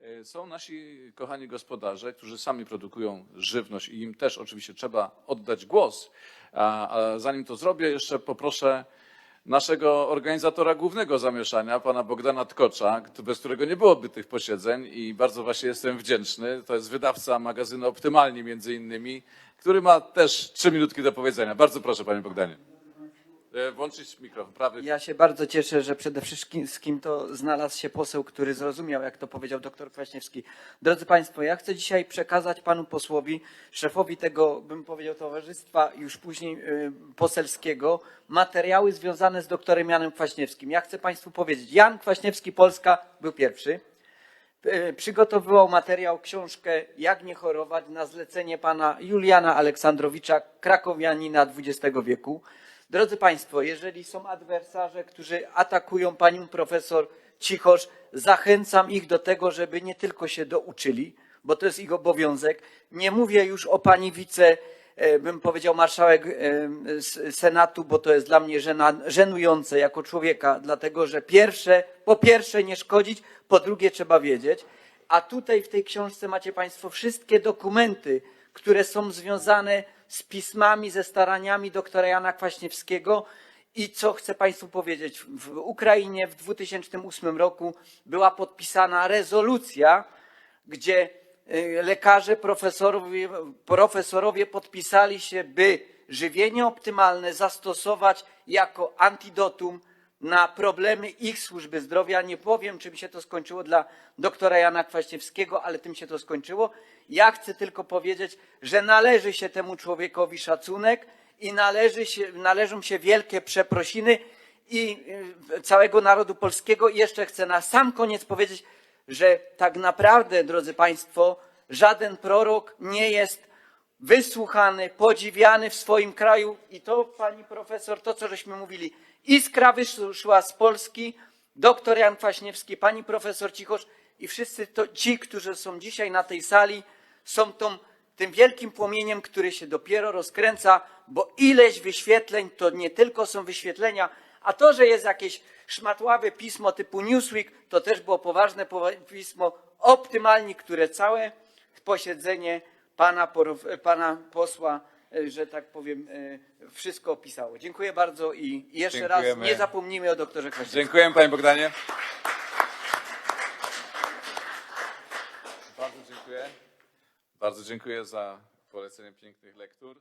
E, Są nasi kochani gospodarze, którzy sami produkują żywność i im też oczywiście trzeba oddać głos. A, zanim to zrobię, jeszcze poproszę naszego organizatora głównego zamieszania, pana Bogdana Tkocza, bez którego nie byłoby tych posiedzeń i bardzo właśnie jestem wdzięczny. To jest wydawca magazynu Optymalni między innymi, który ma też trzy minutki do powiedzenia. Bardzo proszę, panie Bogdanie. E, Włączyć mikrofon, prawy. Ja się bardzo cieszę, że przede wszystkim to znalazł się poseł, który zrozumiał, jak to powiedział doktor Kwaśniewski. Drodzy Państwo, ja chcę dzisiaj przekazać panu posłowi, szefowi tego, bym powiedział, towarzystwa, już później y, poselskiego, materiały związane z doktorem Janem Kwaśniewskim. Ja chcę Państwu powiedzieć, Jan Kwaśniewski Polska był pierwszy. E, przygotowywał materiał, książkę Jak nie chorować na zlecenie pana Juliana Aleksandrowicza, krakowianina XX wieku. Drodzy Państwo, jeżeli są adwersarze, którzy atakują panią profesor Cichosz, zachęcam ich do tego, żeby nie tylko się douczyli, bo to jest ich obowiązek. Nie mówię już o pani wice, e, bym powiedział marszałek e, Senatu, bo to jest dla mnie żenujące jako człowieka, dlatego że pierwsze, po pierwsze nie szkodzić, po drugie trzeba wiedzieć. A tutaj w tej książce macie Państwo wszystkie dokumenty, które są związane z pismami, ze staraniami doktora Jana Kwaśniewskiego. I co chcę Państwu powiedzieć, w Ukrainie w 2008 roku była podpisana rezolucja, gdzie y, lekarze, profesorowie, profesorowie podpisali się, by żywienie optymalne zastosować jako antidotum na problemy ich służby zdrowia. Nie powiem, czym się to skończyło dla doktora Jana Kwaśniewskiego, ale tym się to skończyło. Ja chcę tylko powiedzieć, że należy się temu człowiekowi szacunek i należy się, należą się wielkie przeprosiny i y, całego narodu polskiego. I jeszcze chcę na sam koniec powiedzieć, że tak naprawdę, drodzy Państwo, żaden prorok nie jest wysłuchany, podziwiany w swoim kraju. I to, pani profesor, to co żeśmy mówili, iskra wyszła z Polski, doktor Jan Kwaśniewski, pani profesor Cichosz i wszyscy to, ci, którzy są dzisiaj na tej sali, są tą, tym wielkim płomieniem, który się dopiero rozkręca, bo ileś wyświetleń to nie tylko są wyświetlenia, a to, że jest jakieś szmatławe pismo typu Newsweek, to też było poważne powa- pismo optymalni, które całe posiedzenie pana, pana posła, E, że tak powiem, e, wszystko opisało. Dziękuję bardzo i jeszcze Dziękujemy. raz nie zapomnijmy o doktorze Kwaśniewskim. Dziękuję Panie Bogdanie. Bardzo dziękuję. Bardzo dziękuję za polecenie pięknych lektur.